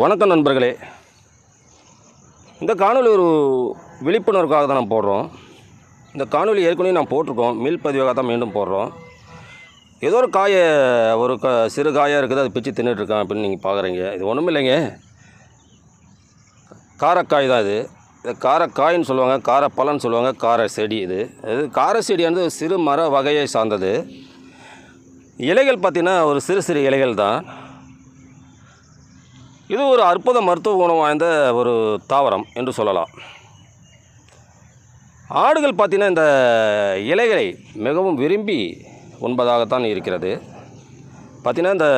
வணக்கம் நண்பர்களே. இந்த காணொலி ஒரு விழிப்புணர்வுக்காக தான் நான் போடுறோம். இந்த காணொளி ஏற்கனவே நான் போட்டிருக்கோம். மில் பதிவாக தான் மீண்டும் போடுறோம். ஏதோ ஒரு காயை ஒரு க சிறு காயாக இருக்குது அது பிச்சு தின்னுட்டுருக்கேன் அப்படின்னு நீங்கள் பார்க்குறீங்க இது ஒன்றும் இல்லைங்க. காரக்காய் தான் இது. இது காரக்காயின்னு சொல்லுவாங்க காரப்பழம்னு சொல்லுவாங்க கார செடி இது. இது கார செடியானது ஒரு சிறு மர வகையை சார்ந்தது. இலைகள் பார்த்திங்கன்னா ஒரு சிறு சிறு இலைகள் தான். இது ஒரு அற்புத மருத்துவ குணம் வாய்ந்த ஒரு தாவரம் என்று சொல்லலாம். ஆடுகள் பார்த்திங்கன்னா இந்த இலைகளை மிகவும் விரும்பி உண்பதாகத்தான் இருக்கிறது. பார்த்திங்கன்னா இந்த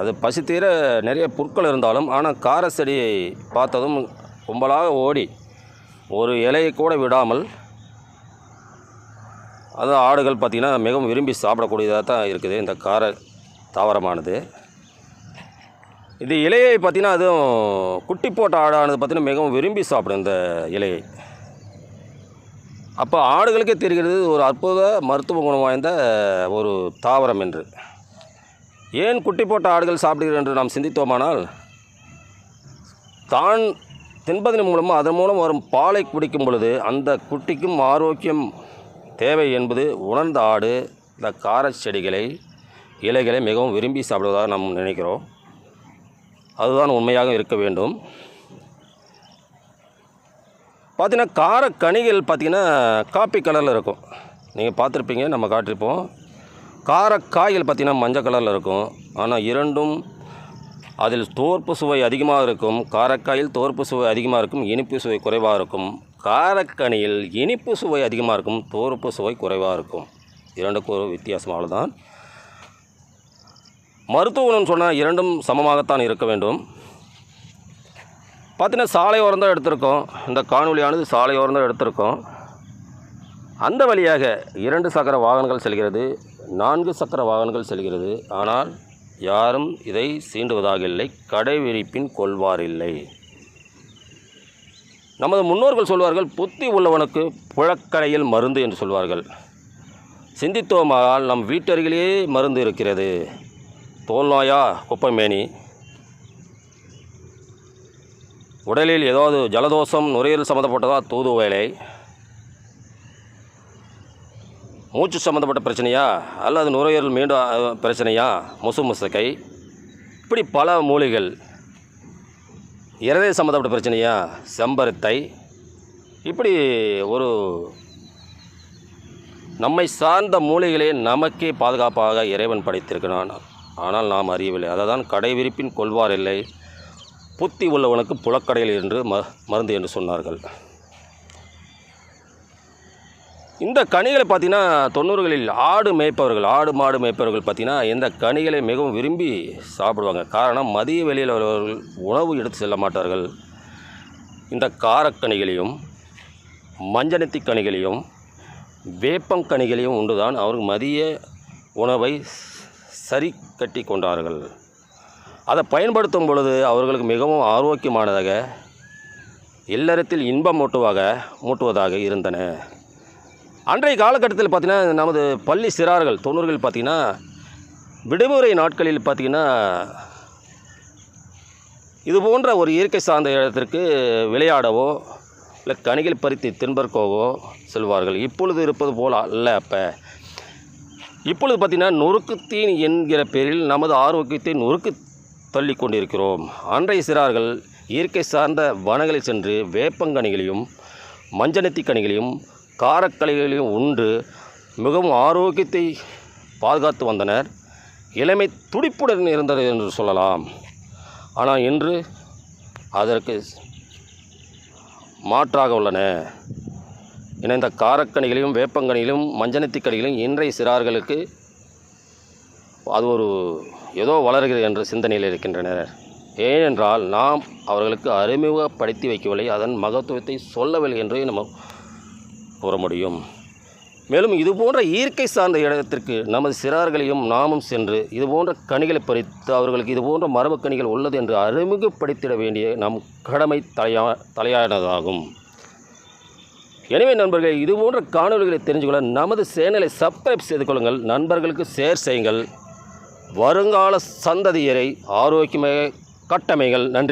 அது பசித்தீர நிறைய புற்கள் இருந்தாலும் ஆனால் கார செடியை பார்த்ததும் கும்பலாக ஓடி ஒரு இலையை கூட விடாமல் அது ஆடுகள் பார்த்திங்கன்னா மிகவும் விரும்பி சாப்பிடக்கூடியதாக தான் இருக்குது இந்த கார தாவரமானது. இது இலையை பார்த்தீங்கன்னா அதுவும் குட்டி போட்ட ஆடானது பார்த்தீங்கன்னா மிகவும் விரும்பி சாப்பிடும் இந்த இலையை. அப்போ ஆடுகளுக்கே தெரிகிறது ஒரு அற்புத மருத்துவ குணம் வாய்ந்த ஒரு தாவரம் என்று. ஏன் குட்டி போட்ட ஆடுகள் சாப்பிடுகிறது என்று நாம் சிந்தித்தோமானால் தான் தின்பதன் மூலமாக அதன் மூலம் வரும் பாலை குடிக்கும் பொழுது அந்த குட்டிக்கும் ஆரோக்கியம் தேவை என்பது உணர்ந்த ஆடு இந்த காரச் செடிகளை இலைகளை மிகவும் விரும்பி சாப்பிடுவதாக நாம் நினைக்கிறோம். அதுதான் உண்மையாக இருக்க வேண்டும். பார்த்தீங்கன்னா கார கனிகள் பார்த்தீங்கன்னா காப்பி கலரில் இருக்கும். நீங்கள் பார்த்துருப்பீங்க நம்ம காட்டியிருப்போம். காரக்காய்கள் பார்த்தீங்கன்னா மஞ்சள் கலரில் இருக்கும். ஆனால் இரண்டும் அதில் தோற்பு சுவை அதிகமாக இருக்கும். காரக்காயில் தோற்பு சுவை அதிகமாக இருக்கும் இனிப்பு சுவை குறைவாக இருக்கும். காரக்கனியில் இனிப்பு சுவை அதிகமாக இருக்கும் தோற்பு சுவை குறைவாக இருக்கும். இரண்டுக்கும் ஒரு வித்தியாசம் மருத்துவ குணம் சொன்னால் இரண்டும் சமமாகத்தான் இருக்க வேண்டும். பார்த்தீங்கன்னா சாலை ஓரம் தான் எடுத்திருக்கோம். இந்த காணொலியானது சாலை ஓரம் தான் எடுத்திருக்கோம். அந்த வழியாக இரண்டு சக்கர வாகனங்கள் செல்கிறது நான்கு சக்கர வாகனங்கள் செல்கிறது. ஆனால் யாரும் இதை சீண்டுவதாக இல்லை கடைவிரிப்பின் கொள்வாரில்லை நமது முன்னோர்கள் சொல்வார்கள் புத்தி உள்ளவனுக்கு புழக்கடையில் மருந்து என்று சொல்வார்கள். சிந்தித்தோமானால் நம் வீட்டருகிலேயே மருந்து இருக்கிறது. தோல்நோயா குப்பமேனி. உடலில் ஏதாவது ஜலதோஷம் நுரையீரல் சம்மந்தப்பட்டதா தூது வேலை. மூச்சு சம்மந்தப்பட்ட பிரச்சனையா? அல்லது நுரையீரல் மீண்டும் பிரச்சனையா? முசு முசுக்கை. இப்படி பல மூலிகள். இறதை சம்மந்தப்பட்ட பிரச்சனையா? செம்பருத்தை. இப்படி ஒரு நம்மை சார்ந்த மூலிகளே நமக்கே பாதுகாப்பாக இறைவன் படைத்திருக்கிறான். ஆனால் நாம் அறியவில்லை. அதை தான் கடைவிரிப்பின் கொள்வார் இல்லை. புத்தி உள்ளவனுக்கு புலக்கடையில் என்று ம மருந்து என்று சொன்னார்கள். இந்த கனிகளை பார்த்தீங்கன்னா தொண்ணூறுகளில் ஆடு மேய்ப்பவர்கள் ஆடு மாடு மேய்ப்பவர்கள் பார்த்தீங்கன்னா இந்த கனிகளை மிகவும் விரும்பி சாப்பிடுவாங்க. காரணம் மதிய வெளியில் உள்ளவர்கள் உணவு எடுத்து செல்ல மாட்டார்கள். இந்த காரக்கனிகளையும் மஞ்சனத்தி கனிகளையும் வேப்பங்கனிகளையும் உண்டுதான் அவர்கள் மதிய உணவை சரி கட்டி கொண்டார்கள். அதை பயன்படுத்தும் பொழுது அவர்களுக்கு மிகவும் ஆரோக்கியமானதாக இல்லறத்தில் இன்பம் மூட்டுவாக மூட்டுவதாக இருந்தன. அன்றைய காலகட்டத்தில் பார்த்திங்கன்னா நமது பள்ளி சிறார்கள் தொண்ணூறுகள் பார்த்திங்கன்னா விடுமுறை நாட்களில் பார்த்திங்கன்னா இது போன்ற ஒரு இயற்கை சார்ந்த இடத்திற்கு விளையாடவோ இல்லை கனிகள் பறித்து தின்பற்கோவோ செல்வார்கள். இப்பொழுது இருப்பது போல் அல்ல அப்போ. இப்பொழுது பார்த்தீங்கன்னா நொறுக்குத்தீன் என்கிற பேரில் நமது ஆரோக்கியத்தை நொறுக்கு தள்ளி கொண்டிருக்கிறோம் அன்றைய சிறார்கள் இயற்கை சார்ந்த வனங்களில் சென்று வேப்பங்கனிகளையும் மஞ்சனத்தி கனிகளையும் காரக்கலைகளையும் உண்டு மிகவும் ஆரோக்கியத்தை பாதுகாத்து வந்தனர். இளமை துடிப்புடன் இருந்தது என்று சொல்லலாம். ஆனால் இன்று அதற்கு மாற்றாக உள்ளன. இணைந்த காரக்கனிகளையும் வேப்பங்கனிகளையும் மஞ்சனத்திக்கனிகளையும் இன்றைய சிறார்களுக்கு அது ஒரு ஏதோ வளர்கிறது என்ற சிந்தனையில் இருக்கின்றனர். ஏனென்றால் நாம் அவர்களுக்கு அறிமுகப்படுத்தி வைக்கவில்லை அதன் மகத்துவத்தை சொல்லவில்லை என்றே நம்ம கூற முடியும். மேலும் இது போன்ற இயற்கை சார்ந்த இடத்திற்கு நமது சிறார்களையும் நாமும் சென்று இது போன்ற கனிகளை பறித்து அவர்களுக்கு இது போன்ற மரபுக் கனிகள் உள்ளது என்று அறிமுகப்படுத்திட வேண்டிய நம் கடமை தலையா தலையானதாகும். எனவே நண்பர்கள் இது போன்ற காணொலிகளை தெரிஞ்சுக்கொள்ள நமது சேனலை சப்ஸ்கிரைப் செய்து கொள்ளுங்கள். நண்பர்களுக்கு ஷேர் செய்யுங்கள். வருங்கால சந்ததியரை ஆரோக்கியமாக கட்டமைகள் நன்றி.